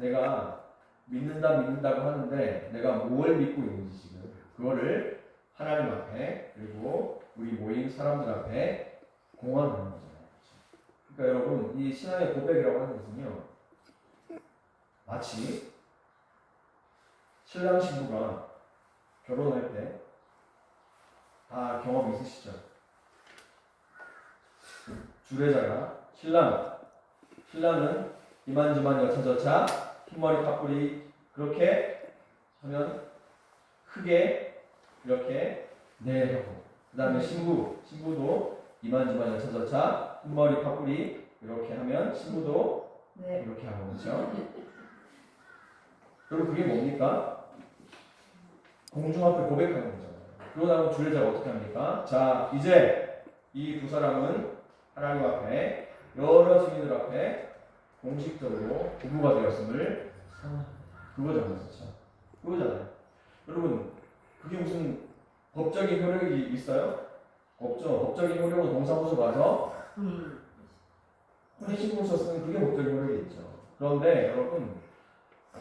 내가 믿는다 믿는다고 하는데 내가 뭘 믿고 있는지 지금 그거를 하나님 앞에 그리고 우리 모인 사람들 앞에 공언하는 거잖아요. 그러니까 여러분 이 신앙의 고백이라고 하는 것은요 마치 신랑 신부가 결혼할 때 다 경험 있으시죠? 주례자가 신랑 신랑은 이만저만 여차저차 흰머리 파뿌리 그렇게 하면 크게 이렇게 네 하고 그 다음에 신부 신부도 이만저만 여차저차 흰머리 파뿌리 이렇게 하면 신부도 네. 이렇게 하고 그렇죠? 그리고 그게 뭡니까? 공중 앞에 고백하는 거잖아요. 그러고 나면 주례자가 어떻게 합니까? 자 이제 이 두 사람은 하나님 앞에 여러 증인들 앞에 공식적으로 부부가 되었음을. 그거잖아요. 그거잖아요. 여러분, 그게 무슨 법적인 효력이 있어요? 없죠. 법적인 효력은 동사무소 가서 음. 혼인신고서 쓰는 그게 법적인 효력이 있죠. 그런데 여러분,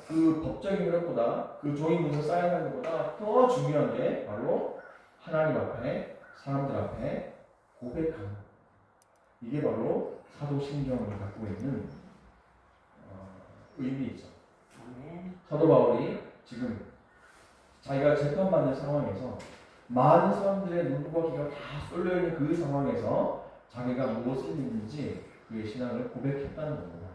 그 법적인 효력보다 그 종이 문서 사인하는 것보다 더 중요한 게 바로 하나님 앞에, 사람들 앞에 고백하는 것. 이게 바로 사도신경을 갖고 있는 어, 의미이죠. 아멘. 사도 바울이 지금 자기가 재판받는 상황에서 많은 사람들의 눈과 귀가 다 쏠려 있는 그 상황에서 자기가 무엇을 믿는지 그의 신앙을 고백했다는 겁니다.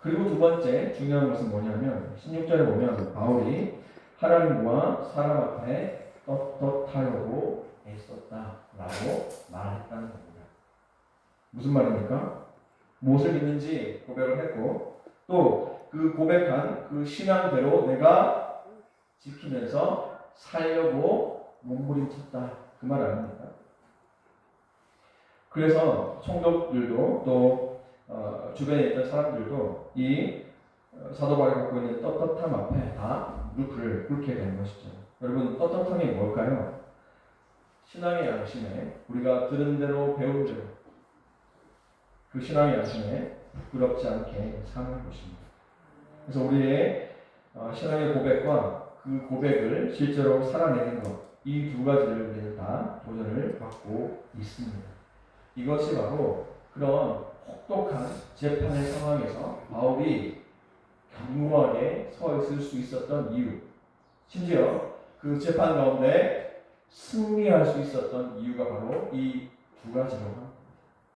그리고 두 번째 중요한 것은 뭐냐면 16절에 보면 바울이 하나님과 사람 앞에 떳떳하려고 애썼다라고 말했다는 겁니다. 무슨 말입니까? 무엇을 믿는지 고백을 했고 또 그 고백한 그 신앙대로 내가 지키면서 살려고 몸부림쳤다 그 말 아닙니까? 그래서 총독들도 또 어, 주변에 있던 사람들도 이 어, 사도 바울이 갖고 있는 떳떳함 앞에 다 무릎을 꿇게 된 것이죠. 여러분 떳떳함이 뭘까요? 신앙의 양심에 우리가 들은 대로 배운 대로 그 신앙의 양심에 부끄럽지 않게 사는 것입니다. 그래서 우리의 어, 신앙의 고백과 그 고백을 실제로 살아내는 것, 이 두 가지를 우리는 다 도전을 받고 있습니다. 이것이 바로 그런 혹독한 재판의 상황에서 바울이 견고하게 서 있을 수 있었던 이유, 심지어 그 재판 가운데 승리할 수 있었던 이유가 바로 이두 합니다.